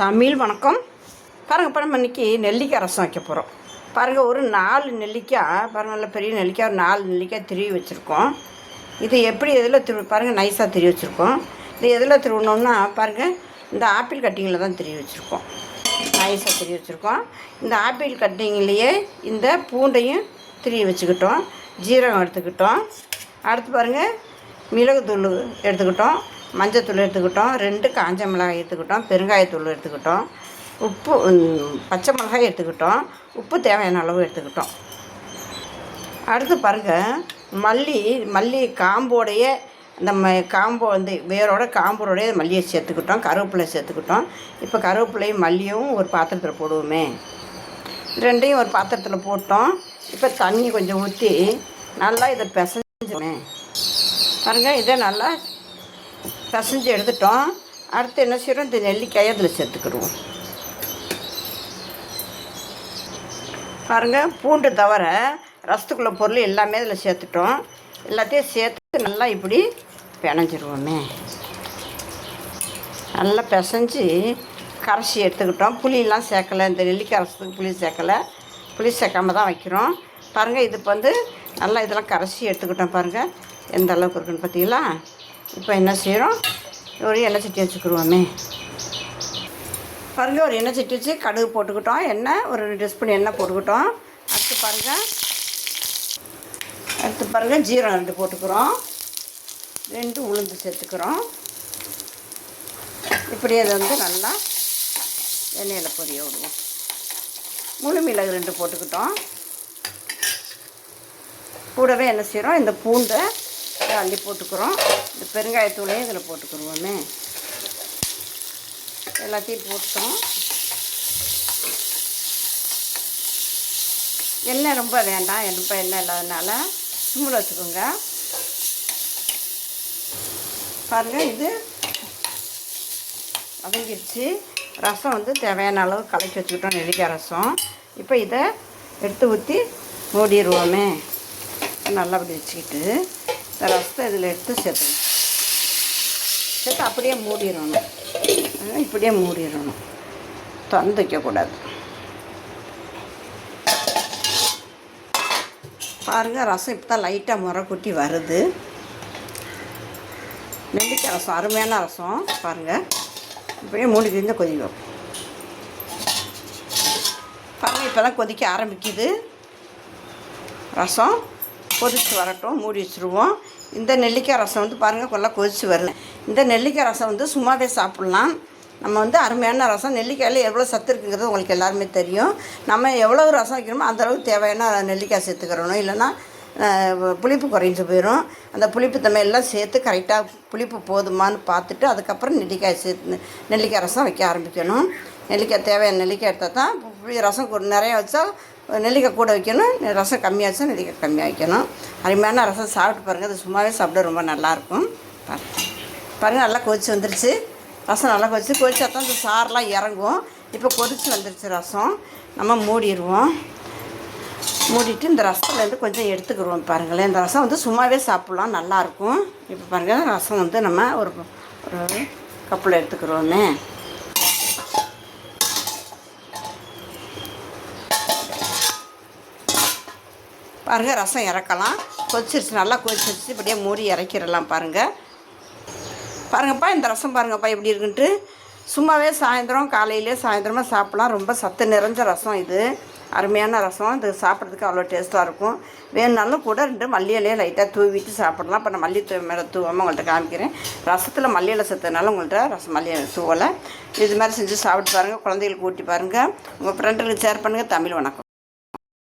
தமிழ் வணக்கம். பாருங்கள் இப்போ நம்ம இன்றைக்கி நெல்லிக்காய் ரசம் வைக்க போகிறோம் பாருங்கள் ஒரு நாலு நெல்லிக்காய் பாருங்கள் நல்ல பெரிய நெல்லிக்காய் ஒரு நாலு நெல்லிக்காய் திருவி வச்சுருக்கோம். இது எப்படி எதில் திரு பாருங்கள் நைஸாக திருவி வச்சுருக்கோம். இது எதில் திருவணும்னா பாருங்கள் இந்த ஆப்பிள் கட்டிங்கில் தான் திருவி வச்சுருக்கோம். நைஸாக திருவி வச்சுருக்கோம். இந்த ஆப்பிள் கட்டிங்லேயே இந்த பூண்டையும் திருவி வச்சுக்கிட்டோம். ஜீரகம் எடுத்துக்கிட்டோம். அடுத்து பாருங்கள் மிளகுத்தூள் எடுத்துக்கிட்டோம். மஞ்சத்தூள் எடுத்துக்கிட்டோம் ரெண்டு காஞ்ச மிளகாய் எடுத்துக்கிட்டோம் பெருங்காயத்தூள் எடுத்துக்கிட்டோம் உப்பு பச்சை மிளகாய் எடுத்துக்கிட்டோம் உப்பு தேவையான அளவு எடுத்துக்கிட்டோம். அடுத்து பாருங்கள் மல்லி மல்லி காம்போடைய இந்த காம்போ வந்து வேரோட காம்போடைய மல்லியை சேர்த்துக்கிட்டோம் கருவேப்பிலை சேர்த்துக்கிட்டோம். இப்போ கருவேப்பிலையும் மல்லியும் ஒரு பாத்திரத்தில் போடுவோமே. ரெண்டையும் ஒரு பாத்திரத்தில் போட்டோம். இப்போ தண்ணி கொஞ்சம் ஊற்றி நல்லா இதை பிசைஞ்சுமே. பாருங்க இதை நல்லா பிசைஞ்சு எடுத்துட்டோம். அடுத்து என்ன செய்கிறோம் இந்த நெல்லிக்காயை அதில் சேர்த்துக்கிடுவோம். பாருங்கள் பூண்டு தவிர ரசத்துக்குள்ள பொருள் எல்லாமே அதில் சேர்த்துட்டோம். எல்லாத்தையும் சேர்த்து நல்லா இப்படி பிணைஞ்சிருவோமே. நல்லா பிசைஞ்சு கரைச்சி எடுத்துக்கிட்டோம். புளியெலாம் சேர்க்கலை. இந்த நெல்லிக்காய் ரசத்துக்கு புளி சேர்க்கலை. புளி சேர்க்காம தான் வைக்கிறோம். பாருங்கள் இது வந்து நல்லா இதெல்லாம் கரைச்சி எடுத்துக்கிட்டோம் பாருங்கள் எந்த அளவுக்கு இருக்குன்னு பார்த்தீங்களா? இப்போ என்ன செய்கிறோம் ஒரு எண்ணெய் சட்டி வச்சுக்கிடுவோமே பாருங்கள் ஒரு எண்ணெய் சட்டி வச்சு கடுகு போட்டுக்கிட்டோம். எண்ணெய் ஒரு ரெண்டு ஸ்பூன் எண்ணெய் போட்டுக்கிட்டோம். அடுத்து பாருங்கள் அடுத்து பாருங்கள் ஜீரம் ரெண்டு போட்டுக்கிறோம். ரெண்டு உளுந்து சேர்த்துக்கிறோம். இப்படி அதை வந்து நல்லா எண்ணெயில் பொரிய விடுவோம். முழு மிளகு ரெண்டு போட்டுக்கிட்டோம். கூடவே என்ன செய்கிறோம் இந்த பூண்டை அள்ளி போட்டுக்கிறோம். இந்த பெருங்காயத்தூளையும் இதில் போட்டுக்கிடுவோமே. எல்லாத்தையும் போட்டோம் எண்ணெய் ரொம்ப வேண்டாம். ரொம்ப எண்ணெய் இல்லாதனால சிம்மில் வச்சுக்கோங்க. பாருங்கள் இது வதங்கிடுச்சு ரசம் வந்து தேவையான அளவு கலக்கி வச்சுக்கிட்டோம். நெல்லிக்காய் ரசம். இப்போ இதை எடுத்து ஊற்றி மூடிடுவோமே. நல்லா வச்சுக்கிட்டு ரசத்தை இதில் எடுத்து சேர்த்துக்கணும். சேர்த்து அப்படியே மூடிடணும். இப்படியே மூடிடணும். திறந்து வைக்கக்கூடாது. பாருங்கள் ரசம் இப்போ தான் லைட்டாக முறை கொட்டி வருது. நெல்லிக்காய் ரசம் அருமையான ரசம். பாருங்கள் இப்படியே மூடி தெரிஞ்ச கொதிக்கும். பாருங்கள் இப்போ தான் கொதிக்க ஆரம்பிக்குது. ரசம். கொதிச்சு வரட்டும் மூடி வச்சுருவோம். இந்த நெல்லிக்காய் ரசம் வந்து பாருங்கள் நல்லா கொதிச்சு வருது. இந்த நெல்லிக்காய் ரசம் வந்து சும்மாவே சாப்பிட்லாம். நம்ம வந்து அருமையான ரசம். நெல்லிக்காயில் எவ்வளோ சத்து இருக்குங்கிறது உங்களுக்கு எல்லாருமே தெரியும். நம்ம எவ்வளோ ரசம் வைக்கிறோமோ அந்த அளவுக்கு தேவையான நெல்லிக்காய் சேர்த்துக்கிறணும். இல்லைன்னா புளிப்பு குறைஞ்சி போயிடும் அந்த புளிப்பு தம்மை எல்லாம் சேர்த்து கரெக்டாக புளிப்பு போதுமான்னு பார்த்துட்டு அதுக்கப்புறம் நெல்லிக்காய் சேர்த்து நெல்லிக்காய் ரசம் வைக்க ஆரம்பிக்கணும். நெல்லிக்காய் தேவையான நெல்லிக்காய் எடுத்தால் தான் புளி ரசம் நிறையா நிறைய வச்சா நெல்லிக்காய் கூட வைக்கணும். ரசம் கம்மியாக நெல்லிக்காய் கம்மியாக வைக்கணும். அருமையான ரசம் சாப்பிட்டு பாருங்கள் அது சும்மாவே சாப்பிட ரொம்ப நல்லாயிருக்கும். பாருங்கள் நல்லா கொதிச்சு வந்துருச்சு. ரசம் நல்லா கொதிச்சு கொதிச்சா தான் இந்த சாரெலாம் இறங்கும். இப்போ கொதிச்சு வந்துருச்சு ரசம். நம்ம மூடிடுவோம் மூடிட்டு இந்த ரசத்துலேருந்து கொஞ்சம் எடுத்துக்கிடுவோம் பாருங்களேன். இந்த ரசம் வந்து சும்மாவே சாப்பிட்லாம். நல்லாயிருக்கும். இப்போ பாருங்கள் ரசம் வந்து நம்ம ஒரு ஒரு கப்பில் எடுத்துக்கிறோமே பாருங்கள் ரசம் இறக்கலாம். கொதிச்சிருச்சு நல்லா கொதிச்சிருச்சு. இப்படியே மூடி இறக்கிடலாம் பாருங்கள் பாருங்கப்பா இந்த ரசம் பாருங்கப்பா எப்படி இருக்குன்ட்டு. சும்மாவே சாயந்தரம் காலையிலே சாயந்தரமாக சாப்பிட்லாம். ரொம்ப சத்து நிறைஞ்ச ரசம் இது. அருமையான ரசம். இது சாப்பிட்றதுக்கு அவ்வளோ டேஸ்ட்டாக இருக்கும். வேணுனாலும் கூட ரெண்டு மல்லியிலையே லைட்டாக தூவிட்டு சாப்பிடலாம். இப்போ நான் மல்லி தூ மேலே தூவாமல் உங்கள்கிட்ட காமிக்கிறேன். ரசத்தில் மல்லியில் சத்துனால உங்கள்கிட்ட ரசம் மல்லி தூவலை. இது மாதிரி செஞ்சு சாப்பிட்டு பாருங்கள் குழந்தைகளுக்கு ஊட்டி பாருங்கள் உங்கள் ஃப்ரெண்டுகளுக்கு ஷேர் பண்ணுங்கள் தமிழ் வணக்கம்.